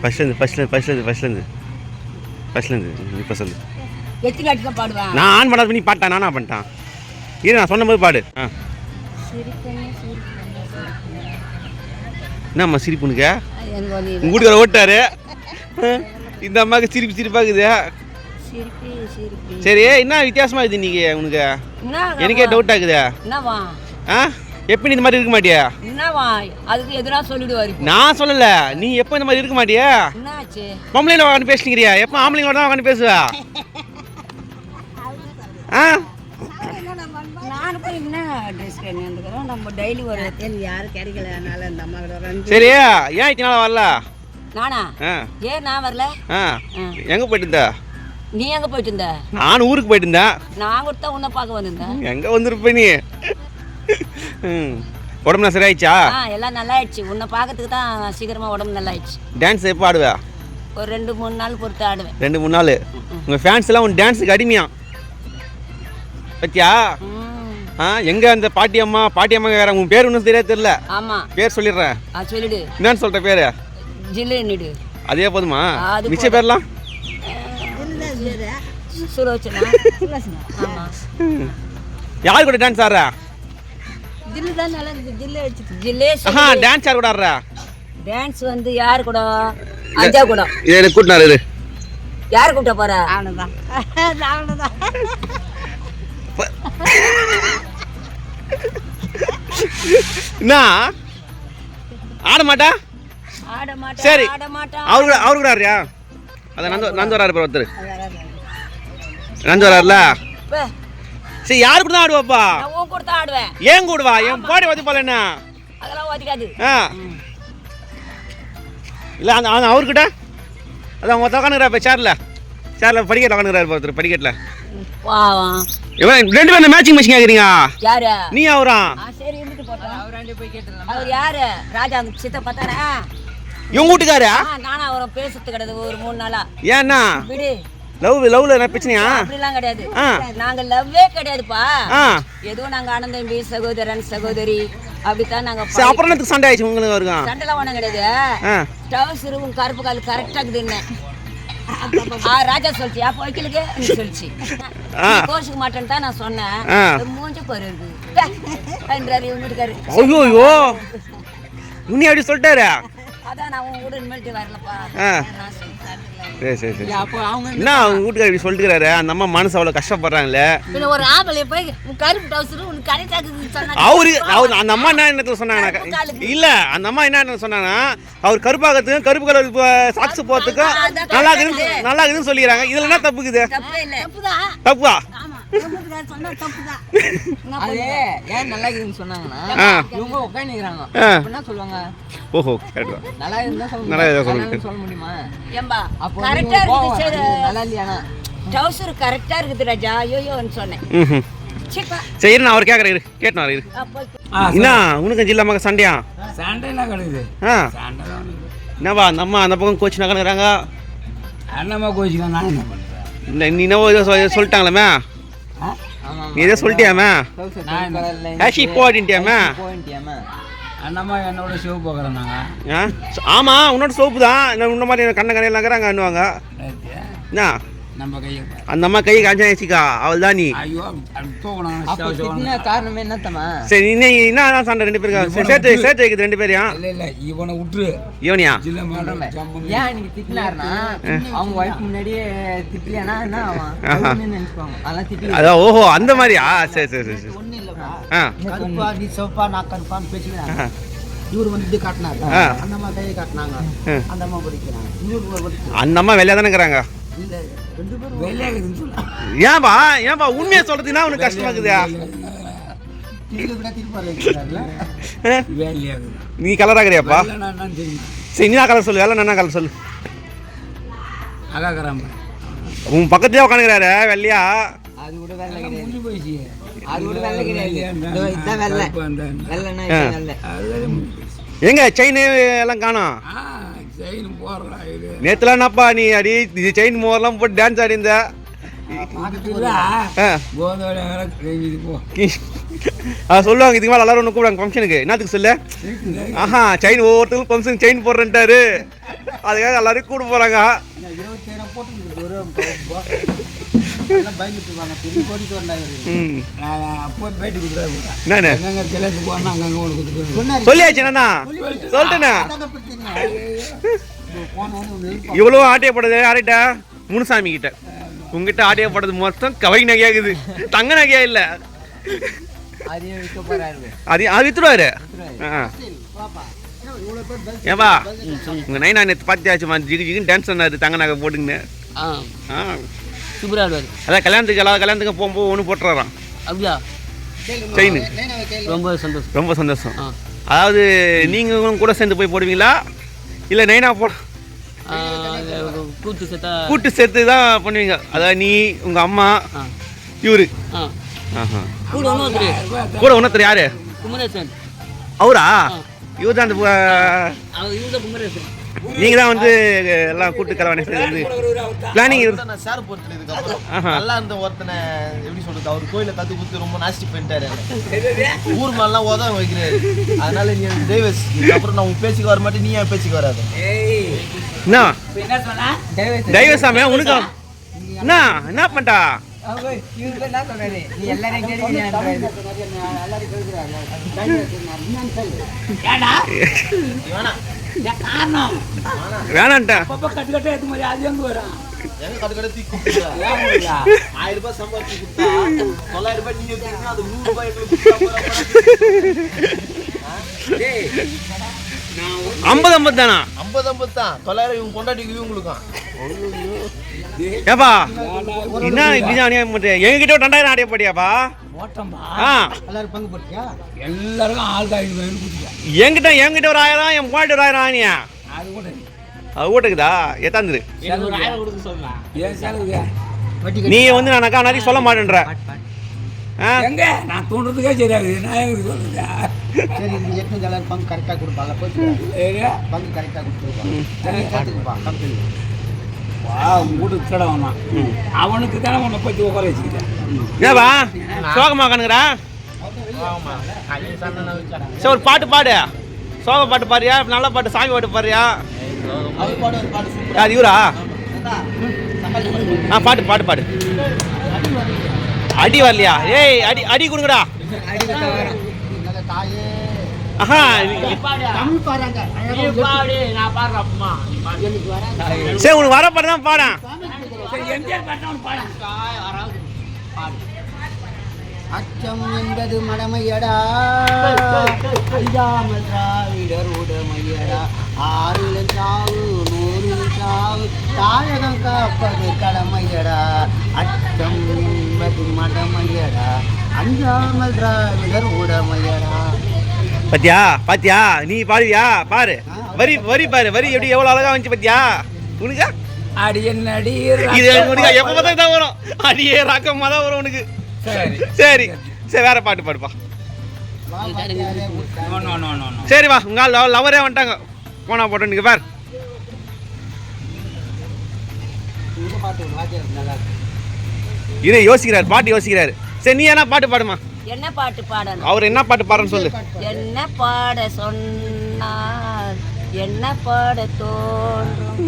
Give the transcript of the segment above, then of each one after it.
ஃபஸ்ட்லேருந்து ஃபஸ்ட்லேருந்து ஃபஸ்ட்லேருந்து ஃபஸ்ட்லேருந்து ஃபஸ்ட்லேருந்து இப்போ சொல்லு. எத்தனை அடிக்க பாடுவேன் நான் ஆன் பண்ணாத பண்ணி பாட்டேன் நானா பண்ணிட்டான். இரு நான் சொன்ன போது பாடு. ஆ. என்னம்மா சிரிப்புனுக்க உங்கள் வீட்டுக்கார ஓட்டாரு. இந்த அம்மாவுக்கு சிரிப்பு சிரிப்பாகுது. சிரிப்பி சிரிப்பி. சரி என்ன வித்தியாசமா இருக்குது இன்னைக்கு உனக்கு? எனக்கே டவுட் ஆகுது? ஆ? எப்போ நீ இந்த மாதிரி இருக்க மாட்டியா? என்னவா? அதுக்கு எதுனா சொல்லிடுவாரு. நான் சொல்லல. நீ எப்போ இந்த மாதிரி இருக்க மாட்டியா? என்னாச்சு? பொம்பளைல உட்காந்து பேசுனிக்கிறியா எப்போ ஆம்பளைங்களோட தான் உட்காந்து பேசுவா? ஆ? நான் போய் என்ன ட்ரெஸ் கேட்டுக்கிறோம் நம்ம டெய்லி ஒரு தேதி யாரும் கிடைக்கல. அதனால இந்த அம்மா கிட்ட ரெண்டு சரி ஏன் இத்தனை நாள் வரல? நானா? ஏன் நான் வரல. எங்கே போயிட்டு இருந்த? நீ எங்க போயிட்டு இருந்த? நான் ஊருக்கு போயிட்டு இருந்தேன். நான் கொடுத்தா உன்னை பார்க்க வந்திருந்தேன். எங்கே வந்திருப்ப நீ? ம். உடம்புலாம் சரியாயிடுச்சா? எல்லாம் நல்லா ஆயிடுச்சு உன்னை பார்க்கறதுக்கு தான் சீக்கிரமா உடம்பு நல்லா ஆயிடுச்சு டான்ஸ் எப்போ ஆடுவா? ஒரு ரெண்டு மூணு நாள் பொறுத்து ஆடுவேன். ரெண்டு மூணு நாள்? உங்கள் ஃபேன்ஸ் எல்லாம் உன் டான்ஸுக்கு அடிமையா? பத்தியா? ஆ எங்கே அந்த பாட்டி அம்மா? பாட்டி அம்மா வேற உன் பேர் ஒன்றும் சரியா தெரியல. ஆமா. பேர் சொல்லிடுறேன். சொல்லிடு. என்னன்னு சொல்கிற பேர்? ஜில்லுன்னுடு அதே போதுமா? மிச்ச பேர்லாம்? சுலோச்சனா ஆமா. யார் கூட டான்ஸ் ஆடுறா? ஜில்லு தான் நல்லா இருக்கு. ஜில்லே வச்சுட்டு ஜில்லே ஆஹா டான்ஸ் யார் கூட ஆடுறா டான்ஸ் வந்து யார் கூட? அஜா கூட. இது எனக்கு கூட்டினாரு இரு. யார் கூட்ட போற? அவனதான். அவனதான். என்ன? ஆட மாட்டா? ஆட மாட்டா சரி. ஆட மாட்டா. அவரு கூட அவரு கூட ஆடுறியா? அதான் நந்து நந்து வராரு பாரு ஒருத்தர். நந்து வராருல? பே, சரி யாரு கூட தான் ஆடுவாப்பா? நான் உன் கூட தான் ஆடுவேன். ஏன் கூடுவா? என் பாடி வந்து போல என்ன? அதெல்லாம் ஒதுக்காது ஆ. இல்லை அந்த அந்த அவர்கிட்ட? அதான் ஒருத்தர் உட்காந்துக்கிறார் இப்போ சேரில் சேரில் படிக்கட்டில் உட்காந்துக்கிறாரு ஒருத்தர் படிக்கட்டில். பாவம். இவன் ரெண்டு பேரும் மேட்சிங் மேட்சிங் கேட்குறீங்க யாரு? நீ அவரா? சரி இருந்துட்டு போட்டோம். அவர் யாரு? ராஜா அந்த சித்த பார்த்தானே இவங்க வீட்டுக்காரா ஆ, நானும் அவரை பேசுறது கிடையாது ஒரு மூணு நாளா. ஏன்னா? விடு. லவ் லவ்ல என்ன பிரச்சனையா? அப்படிலாம் கிடையாது. நாங்க லவ்வே கிடையாதுப்பா. ஏதோ நாங்க அண்ணன் சகோதரன் சகோதரி அப்படித்தான் நாங்க சரி அப்புறம் சண்டை ஆயிடுச்சு உங்களுக்கு வருங்க சண்டைலாம் ஒண்ணும் கிடையாது. டவுசர் உன் கருப்பு கால் கரெக்டா ஆ ராஜா சொல்லிச்சு அப்போ வைக்கலுக்கு சொல்லிச்சு. கோச்சுக்க மாட்டேன்னு தான் நான் சொன்னேன். மூஞ்சி பாரு இருக்கு இவங்க வீட்டுக்காரு. ஐயோ ஐயோ உன்னி அப்படி சொல்லிட்டாரு? அதான் நான் உன் கூட இனிமேல்ட்டு வரலப்பா. சரி சரி சரி என்ன அவங்க வீட்டுக்கார இப்படி சொல்லிட்டுக்கிறாரு? அந்த அம்மா மனசு அவ்வளோ கஷ்டப்படுறாங்களே? பின்ன ஒரு ஆம்பளை போய் கருப்பு டவுசர் அவரு அவர் அந்த அம்மா என்ன என்னத்துல சொன்னாங்க? இல்ல அந்த அம்மா என்ன என்ன சொன்னாங்கன்னா அவர் கருப்பாகிறதுக்கும் கருப்பு கலர் சாக்ஸ் போகிறதுக்கும் நல்லா இருக்குதுன்னு நல்லா இருக்குதுன்னு சொல்லிக்கிறாங்க. இதுல என்ன தப்புக்குது? தப்பே அது? ஏன் நல்லா இருக்குதுன்னு சொன்னாங்கன்னா இவங்க உட்காந்துக்கிறாங்க சொல்லுவாங்க? ஓஹோ நல்லா இருந்தா முடியும். சொல்ல ஏம்பா அப்போ நல்லா இல்லையானா டவுசர் கரெக்டா இருக்குது ராஜா. ஐயோயோன்னு சொன்னேன். சரி நான் அவர் கேட்குறேன் இரு. கேட்டு இரு. என்ன உனக்கு ஜில்லா மக சண்டையா? சண்டைலாம் கிடையாது ஆ. என்னவா அந்த அம்மா அந்த பக்கம் கோச்சு நகனுறாங்க அண்ணம்மா கோச்சிக்கலாம் நான் என்ன பண்ணுறேன் இல்லை நீ என்னவோ ஏதோ சொ- சொல்லிட்டாங்களேம்மா ஆமா நீ ஏதோ சொல்லிட்டியாமே சொல்லிட்டியாமே ஆஷி போ அப்படின்ட்டியாமே போயிட்டியாமே அண்ணம்மா என்னோட ஷோ பார்க்குறோம் நாங்கள் ஆ? ச- ஆமா உன்னோட சோப்பு தான். என்ன உன்ன மாதிரி கண்ண கண்ணையில் நகராங்க அண்ணுவாங்க என்ன? நம்ம கையை. அந்த அம்மா கை காஞ்சா வச்சுக்கா அவள் தான் நீ. ஐயோ காரணம் என்னத்தம்மா? சரி இன்னும் என்ன சண்டை ரெண்டு பேருக்கு சேர்த்து சேர்த்து வைக்குது ரெண்டு பேரையும். இல்லை இல்லை இவனை விட்டுரு. இவனியா? ஏன் இன்னைக்கு திட்டினாருன்னா அவங்க ஒய்ஃப் முன்னாடியே திட்டலையானா என்ன நினைச்சுப்பாங்க அதெல்லாம் திட்டி அதான் ஓஹோ அந்த மாதிரியா? சரி சரி சரி சரி. ஒன்றும் இல்லைப்பா. கருப்பா நீ சிவப்பா நான் கருப்பான்னு ஆ. இவர் வந்து காட்டினாரு. அந்த அம்மா கையை காட்டினாங்க. அந்த அம்மா படிக்கிறாங்க அந்த அம்மா வெளியே தானே இருக்கிறாங்க? ஏன்பா ஏன்பா உண்மையை சொல்றதுன்னா உனக்கு கஷ்டமா இருக்குதா. நீ கலர் ஆகுறியாப்பா? சரி நீ கலர் சொல்லு. வேலை என்ன கலர் சொல்லு? உன் பக்கத்துலேயே உட்காந்துக்கிறாரு வெள்ளையா? அது கூட வெள்ளை கிடையாது. முடிஞ்சு போயிடுச்சு அது கூட வெள்ளை கிடையாது. இதோ இதுதான் வெள்ளை வெள்ளைன்னா ஆ. இதுதான் வெள்ளை அது முடிஞ்சு போயிடுச்சு எங்க செயின் எல்லாம் காணோம்? செயின் போடுறா இது. நேத்துலாம் என்னப்பா நீ அடி இது செயின் மோர்லாம் போட்டு டான்ஸ் ஆடிந்த சொல்லுவாங்க இதுக்கு மேலே எல்லாரும் ஒன்று கூப்பிடுவாங்க ஃபங்க்ஷனுக்கு என்னத்துக்கு சொல்லு? ஆஹா செயின் ஒவ்வொருத்தருக்கும் ஃபங்க்ஷன் செயின் போடுறேன்ட்டாரு. அதுக்காக எல்லாரையும் கூட போறாங்க. பயந்துட்டு வாங்க பெரிய கோடிக்கு பேட்டி என்னண்ணே? எங்கெங்க கிளம்பி போனா அங்கங்கே ஒன்று கொடுத்துருவேன் சொன்னாரு. சொல்லியாச்சு என்னண்ணா? சொல்லிட்டேண்ணே. இவ்வளோ ஆட்டையப்படுது யார்கிட்ட? முனுசாமி கிட்ட. உங்ககிட்ட ஆட்டையப்படுறது மொத்தம் கவை நகையாகுது தங்க நகையா இல்ல. அது அது வித்துருவாரு? ஆ. சரி, பாப்பா. என்ன இவ்வளவு பேர் பதில் ஏப்பா உங்க நைனா நேற்று பார்த்தியாச்சுமா ஜிகு ஜிகுன்னு டான்ஸ் பண்ணாரு தங்க நகை போட்டுங்கன்னு ஆ. சூப்பராக இருப்பார். அதான் கல்யாணத்துக்கு எல்லா கல்யாணத்துக்கும் போகும்போது ஒன்று போட்டுறாராம். அப்படியா. செயின். ரொம்ப சந்தோஷம். ரொம்ப சந்தோஷம். அதாவது நீங்களும் கூட சேர்ந்து போய் போடுவீங்களா? இல்லை நைனா போ ஆ, அது கூத்து செத்தா கூட்டு சேர்த்து தான் பண்ணுவீங்க. அதாவது நீ உங்கள் அம்மா இவரு. கூட ஒருத்தர் கூட ஒன்றத்தர் யாரு? குமரேசன். அவரா? இவர் தான் அந்த இவங்க தான் குமரேசன் நீங்கள் தான் வந்து எல்லாம் கூட்டு கலவாணி சேர்ந்து பிளானிங் நான் சேர் போட்டு இதுக்கப்புறம். நல்லா இருந்த ஒருத்தனை எப்படி சொல்றது அவர் கோயில கத்து குத்து ரொம்ப நாஸ்டி பண்ணிட்டாரு. ஊர் மேலாம் உதவ வைக்கிறாரு. அதனால நீ தெய்வஸ் அப்புறம் நான் உன் பேச்சுக்கு வர மாட்டேன் நீ என் பேச்சுக்கு வராது. என்ன என்ன சொன்னா? டைவர்ஸாமே உனக்கு என்ன என்ன பண்ணிட்டா இவங்க என்ன சொல்றாரு நீ எல்லாரையும் நிறைய நான் எல்லாரும் கேட்கிறாங்க. லைனாவை கேட்கிறாங்க. என்னன்னு சொல்லு. ஏடா வேணா காரணம் வேணான்ட்டேன் எங்க கடை கடை தூக்கி கொடுத்துருக்கா? ஆயிரம் ரூபாய் சம்பாதிச்சு கொடுத்தா தொள்ளாயிரம் ரூபாய் நீ எடுத்துக்கணும் அது நூறு ரூபாய் எங்களுக்கு. ஐம்பது ஐம்பது தானா ஐம்பது ஐம்பது தான் தொள்ளாயிரம் இவங்க கொண்டாடி இவங்களுக்கும் ஏப்பா என்ன இப்படி அநியாயம் பண்ணுறேன் எங்ககிட்ட ஒரு ரெண்டாயிரம் ஆடைய ஓட்டம்பா எல்லாரும் பங்கு போட்டியா? எல்லாருக்கும் ஆள் தான் ஐநூறு கொடுத்துருக்கேன் என்கிட்ட என்கிட்ட ஒரு ஆயிரம் என் பாட்டு ஒரு ஆயிரம் ஆனியா அது கூட அது வீட்டுக்குதா எத்தாந்துரு நீ வந்து நான் அக்கா நிறைய சொல்ல மாட்டேன்ற. ஆ? எங்க? நான் தூண்டுறதுக்கே சரியாது. நான் எங்க சொல்லுங்க சரி இந்த எட்டு எல்லாரும் பங்கு கரெக்டாக கொடுப்பாங்க பங்கு கரெக்டாக கொடுத்துருப்பாங்க வீட்டுக்கு அவனுக்கு தானே உன்னை பற்றி உட்கார வச்சுக்கிட்டேன் ஏவா சோகமா கணுக்குறா சரி ஒரு பாட்டு பாடு. சோக பாட்டு பாடுறியா? நல்ல பாட்டு சாமி பாட்டு பாடுறியா? யார் இவரா? ஆ பாட்டு பாட்டு பாடு. அடி வரலையா? ஏய் அடி அடி கொடுங்கடா. சரி உனக்கு வர பாட்டு தான் பாடேன் அச்சம் என்பது மடமையடா. அஞ்சாமல் திராவிடர் உடமையடா. ஆறில் சாவு நூறில் சாவு தாயகம் காப்பது கடமையடா. அச்சம் என்பது மடமையடா. அஞ்சாமல் திராவிடர் உடமையடா. பாத்தியா? பாத்தியா? நீ பாடுவியா? பாரு. வரி வரி பாரு. வரி எப்படி எவ்வளவு அழகா வந்துச்சு பாத்தியா? உனக்கு? அடி இது உனக்கு? எப்ப பார்த்தா தான் வரும். அடியே ராக்கமா தான் வரும் உனக்கு. சரி. சரி. சரி வேற பாட்டு பாடுப்பா. வா வாத்தியாரே, உட்காரு. No no no no no சரி வா. உங்க லவ் லவரே வந்துட்டாங்க. போனா போட்டு நீங்க பார். இரு யோசிக்கிறார். பாட்டு யோசிக்கிறாரு. சரி நீ என்ன பாட்டு பாடுமா? என்ன பாட்டு பாடணும்? அவர் என்ன பாட்டு பாடுறன்னு சொல்லு. என்ன பாட சொன்னால் என்ன பாட தோன்றும்?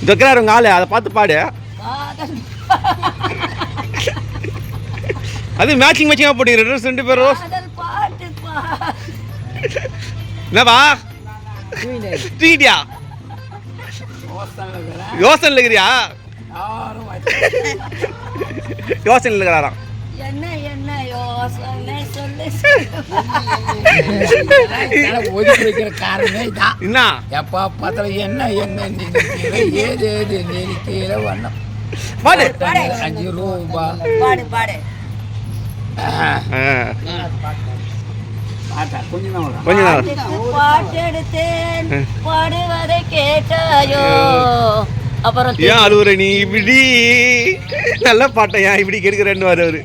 இது வைக்கிறாரு உங்க ஆளு அதை பார்த்து பாடு. அது மேட்சிங் மேட்சிங்காக போட்டீங்க ட்ரெஸ் ரெண்டு பேரும். காதல் பாட்டு பா. என்னப்பா? தூக்கிட்டியா யோசனையில் இருக்கிறியா யோசனையில் இருக்கிறாராம். என்ன? எப்போ பார்த்தாலும் என்ன என்ன ஏது ஏது நினைக்கிற வண்ணம் பாடு. அஞ்சு ரூபா பாடு பாடு பாட்டு பாடுவதை கேட்டாயோ அப்புறம் ஏன் அழுவுற நீ இப்படி? நல்ல பாட்டை ஏன் இப்படி கேட்கிறேன்னு வர அவரு.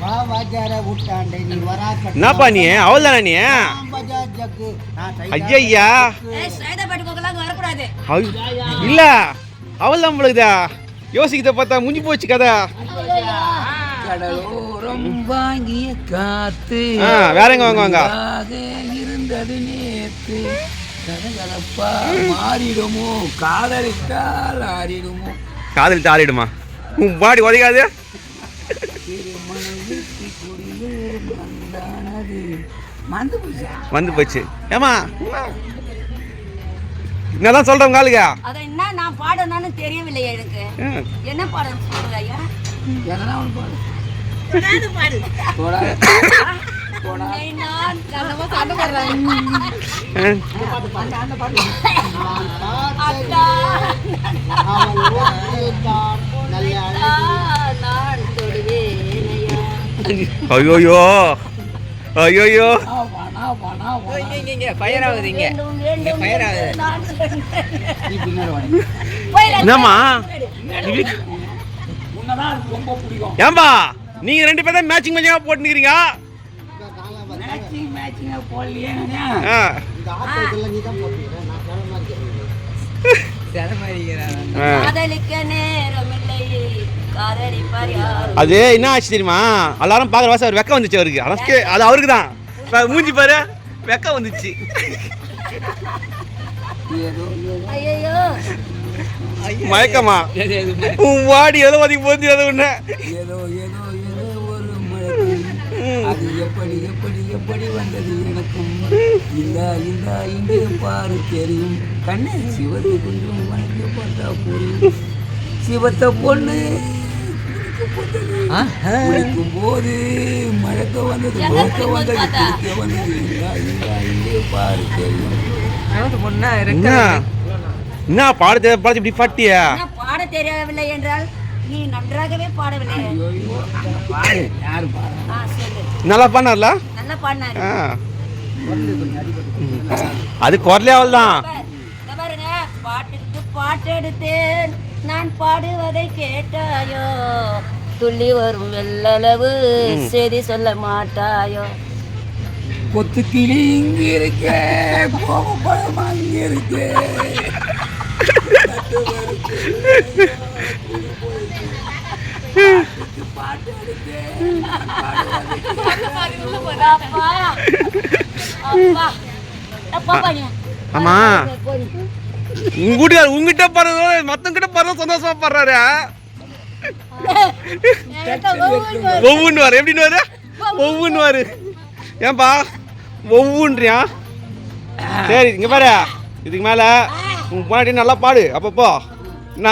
வா நீ? வரா என்னப்பா நீ? அவள் தானே நீ ஐயா இல்ல. அவள் தான் யோசிக்கிறத பார்த்தா முடிஞ்சு போச்சு கதை. வாங்கிய காத்து வேற எங்க வாங்குவாங்க? இதாக இருந்தது நேத்து கதகதப்பா மாறிடுமோ காதலித்தால் ஆறிடுமோ காதலிட்டு ஆறிடுமா உன் பாடி உதைக்காது. வந்து போச்சு. ஏமா என்னதான் சொல்கிறேன் உங்க ஆளுங்க? அதை என்ன நான் பாடணும்னு தெரியவில்லை எனக்கு. என்ன பாடம் சொல்லுங்க ஐயா? எதனா ஒன்று பாடு? ஏதாவது பாடு. போடா. போடா. நான் கனவா சண்டை போடுறேன். ம். அக்கா, அவள் ஒற்றைத்தான் நல்ல வாடி போயிடு. என்னம்மா? ஏம்பா நீங்க ரெண்டு பேரும் தான் மேட்சிங் மேட்சிங்காக போட்டுக்கிறீங்க. காதலிக்க யாரும் அது என்ன ஆச்சு தெரியுமா? எல்லாரும் பார்க்குற வாசம் அவர் வெக்க வந்துச்சு அவருக்கு. அதான் கே- அது அவருக்கு தான். மூஞ்சி பாரு. வெக்க வந்துச்சு. ஏதோ ஐயோ மயக்கமா? உன் வாடி எதோ ஒதுக்கி போச்சு அது ஒன்று ஏதோ ஏதோ ஏதோ ஒரு மழை அது எப்படி எப்படி எப்படி வந்தது எனக்கும்? இந்த இந்த இங்கே பாரு தெரியும். கண்ணே சிவத்தை கொஞ்சம் வணக்க பார்த்தா புரியும். சிவத்தை பொண்ணு குளிக்கும் போது மழக்க வந்தது மழக்க வந்தது பார்த்தா? குளிக்க வந்தது. இங்கே பாரு தெரியும். என்ன என்ன பாடத்தை பாடத்தை இப்படி பாட்டியா? என்ன பாட தெரியவில்லை என்றால் நீ நன்றாகவே பாடவில்லை. நல்லா பண்ணார்ல நல்லா பாடினாரு. அது குரலே அவள் தான் பாருங்க. பாட்டுக்கு பாட்டு எடுத்தேன் நான் பாடுவதை கேட்டாயோ? துள்ளி வரும் வெள்ளளவு செய்தி சொல்ல மாட்டாயோ? கொத்து கிளி இங்க இருக்க கோபப்பழம் அங்க இருக்கு ஆமா. உங்க வீட்டுக்கார உங்ககிட்ட பாடுறதோட மத்தவங்கிட்ட பாடுறது சந்தோஷமா பாடுறாரு. ஒவ்வொன்று வாரு எப்படின்னு வாரு ஒவ்வொன்று வாரு ஏன்பா ஒவ்வொன்றியா? சரி இங்க பாரு. இதுக்கு மேல உங்க முன்னாடி நல்லா பாடு. அப்பப்போ என்ன?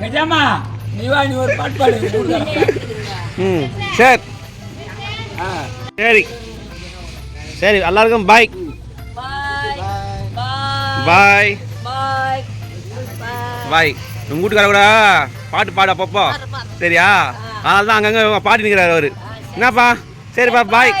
கஜாமா. ம் சரி. சரி. சரி எல்லாருக்கும் பாய் பாய் பாய் பாய் உங்க வீட்டுக்கார கூட பாட்டு பாடு அப்பப்போ. சரியா? அதனால தான் அங்கங்கே பாடி நிற்கிறாரு அவரு. என்னப்பா? சரிப்பா பாய்